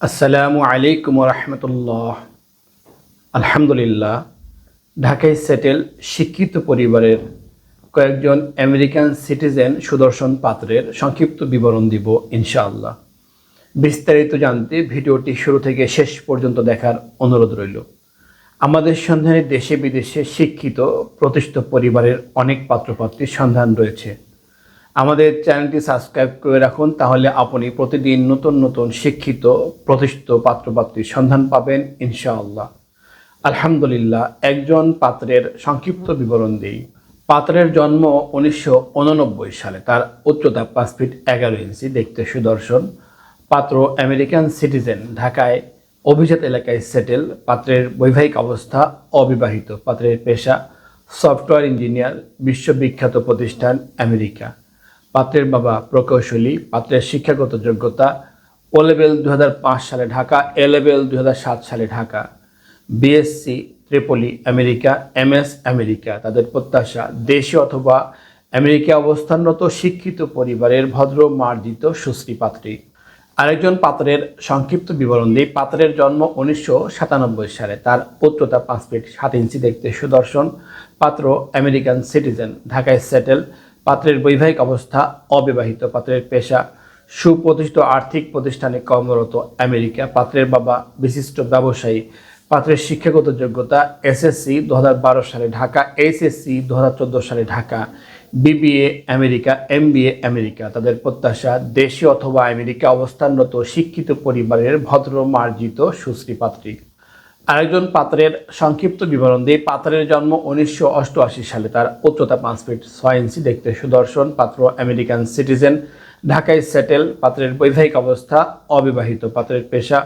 আসসালামু আলাইকুম রহমতুল্লাহ। আলহামদুলিল্লাহ, ঢাকায় সেটেল শিক্ষিত পরিবারের কয়েকজন আমেরিকান সিটিজেন সুদর্শন পাত্রের সংক্ষিপ্ত বিবরণ দিব ইনশাআল্লাহ। বিস্তারিত জানতে ভিডিওটি শুরু থেকে শেষ পর্যন্ত দেখার অনুরোধ রইল। আমাদের সন্ধানে দেশে বিদেশে শিক্ষিত প্রতিষ্ঠিত পরিবারের অনেক পাত্রপাত্রীর সন্ধান রয়েছে। আমাদের চ্যানেলটি সাবস্ক্রাইব করে রাখুন, তাহলে আপনি প্রতিদিন নতুন নতুন শিক্ষিত, প্রতিষ্ঠিত পাত্রপাত্রীর সন্ধান পাবেন, ইনশাআল্লাহ। আলহামদুলিল্লাহ, একজন পাত্রের সংক্ষিপ্ত বিবরণ দিই। পাত্রের জন্ম উনিশশো উননব্বই সালে, তার উচ্চতা পাঁচ ফিট এগারো ইঞ্চি, দেখতে সুদর্শন। পাত্র আমেরিকান সিটিজেন, ঢাকায় অভিজাত এলাকায় সেটেল। পাত্রের বৈবাহিক অবস্থা অবিবাহিত, পাত্রের পেশা সফটওয়্যার ইঞ্জিনিয়ার, বিশ্ববিখ্যাত প্রতিষ্ঠান আমেরিকা। পাত্রের বাবা প্রকৌশলী, পাত্রের শিক্ষাগত যোগ্যতা ও লেভেল দুই হাজার পাঁচ সালে ঢাকা এ লেভেল দু হাজার সাত সালে Dhaka. BSc triple E America MS America তাদের প্রত্যাশা দেশে অথবা আমেরিকা অবস্থানরত শিক্ষিত পরিবারের ভদ্র, মার্জিত, সুশ্রী পাত্রী। আরেকজন পাত্রের সংক্ষিপ্ত বিবরণ দিই। পাত্রের জন্ম উনিশশো সাতানব্বই সালে। তার উচ্চতা পাঁচ ফিট সাত ইঞ্চি দেখতে সুদর্শন পাত্র আমেরিকান সিটিজেন ঢাকায় সেটেল পাত্রের বৈবাহিক অবস্থা, অবিবাহিত পাত্রের পেশা, সুপ্রতিষ্ঠিত আর্থিক প্রতিষ্ঠানে কর্মরত আমেরিকা, পাত্রের বাবা, বিশিষ্ট ব্যবসায়ী, পাত্রের শিক্ষাগত যোগ্যতা এসএসসি দু হাজার বারো সালে ঢাকা এইচএসসি দু হাজার চোদ্দ সালে Dhaka BBA America MBA America. তাদের প্রত্যাশা দেশে অথবা আমেরিকা অবস্থানরত শিক্ষিত পরিবারের ভদ্র মার্জিত সুশ্রী পাত্রী। আরেকজন পাত্রের সংক্ষিপ্ত বিবরণ দিয়ে পাত্রের জন্ম উনিশশো অষ্টআশি সালে। তার উচ্চতা পাঁচ ফিট ছয় ইঞ্চি, দেখতে সুদর্শন, পাত্র আমেরিকান সিটিজেন। ঢাকায় সেটেল, পাত্রের বৈবাহিক অবস্থা অবিবাহিত। পাত্রের পেশা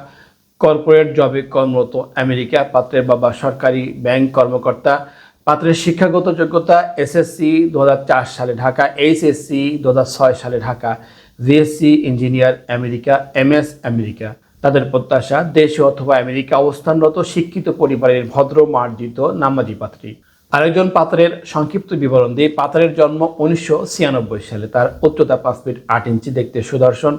কর্পোরেট জবে কর্মরত আমেরিকা। পাত্রের বাবা সরকারি ব্যাংক কর্মকর্তা। পাত্রের শিক্ষাগত যোগ্যতা এসএসসি দু হাজার চার সালে ঢাকা, এইচএসসি দু হাজার ছয় সালে ঢাকা। ভিএসসি ইঞ্জিনিয়ার আমেরিকা, এমএস আমেরিকা। তাদের প্রত্যাশা দেশে অথবা আমেরিকা অবস্থানরত শিক্ষিত পরিবারের ভদ্র মার্জিত নামাজি পাত্রী। আরেকজন পাত্রের সংক্ষিপ্ত বিবরণ দিয়ে পাত্রের জন্ম উনিশশো ছিয়ানব্বই সালে। তার উচ্চতা পাঁচ ফিট আট ইঞ্চি, দেখতে সুদর্শন।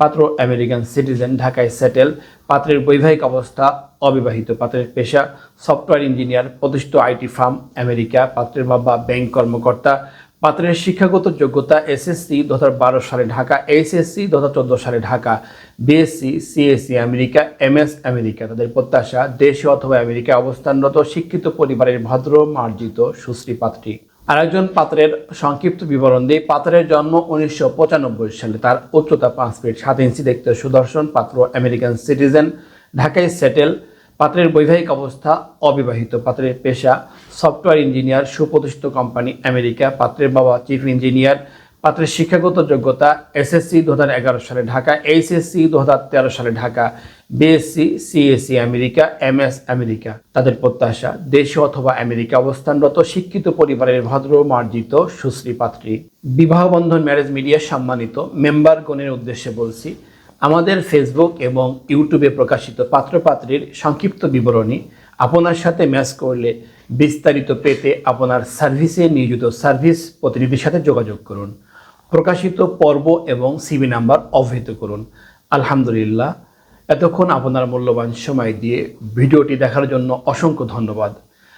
পাত্র আমেরিকান সিটিজেন, ঢাকায় সেটেল। পাত্রের বৈবাহিক অবস্থা অবিবাহিত। পাত্রের পেশা সফটওয়্যার ইঞ্জিনিয়ার, প্রতিষ্ঠিত আইটি ফার্ম আমেরিকা। পাত্রের বাবা ব্যাংক কর্মকর্তা। পাত্রের শিক্ষাগত যোগ্যতা এসএসসি দুহাজার বারো সালে ঢাকা, এইচএসসি দু সালে Dhaka, BSc, CSC America, MS America. তাদের প্রত্যাশা দেশে অথবা আমেরিকায় অবস্থানরত শিক্ষিত পরিবারের ভদ্র, মার্জিত, সুশ্রী পাত্রী। আরেকজন পাত্রের সংক্ষিপ্ত বিবরণ দিয়ে পাত্রের জন্ম উনিশশো পঁচানব্বই সালে। তার উচ্চতা পাঁচ ফিট সাত ইঞ্চি। দেখতে সুদর্শন পাত্র, আমেরিকান সিটিজেন। ঢাকায় সেটেল। পাত্রের বৈবাহিক অবস্থা অবিবাহিত। পাত্রের পেশা সফটওয়্যার ইঞ্জিনিয়ার, সুপ্রতিষ্ঠিত কোম্পানি আমেরিকা। পাত্রের বাবা চিফ ইঞ্জিনিয়ার। পাত্রের শিক্ষাগত যোগ্যতা এসএসসি দু হাজার এগারো সালে ঢাকা, এইচএসসি দু হাজার তেরো সালে Dhaka, BSc, CSC America, MS America. তাদের প্রত্যাশা দেশে অথবা আমেরিকা অবস্থানরত, শিক্ষিত পরিবারের ভদ্র, মার্জিত, সুশ্রী পাত্রী। বিবাহ বন্ধন ম্যারেজ মিডিয়া সম্মানিত মেম্বারগণের উদ্দেশ্যে বলছি আমাদের ফেসবুক এবং ইউটিউবে প্রকাশিত পাত্রপাত্রীর সংক্ষিপ্ত বিবরণী আপনার সাথে ম্যাচ করলে বিস্তারিত পেতে আপনার সার্ভিসে নিয়োজিত সার্ভিস প্রতিনিধির সাথে যোগাযোগ করুন। প্রকাশিত পর্ব এবং সিবি নাম্বার অবহিত করুন। আলহামদুলিল্লাহ। এতক্ষণ আপনার মূল্যবান সময় দিয়ে ভিডিওটি দেখার জন্য অসংখ্য ধন্যবাদ।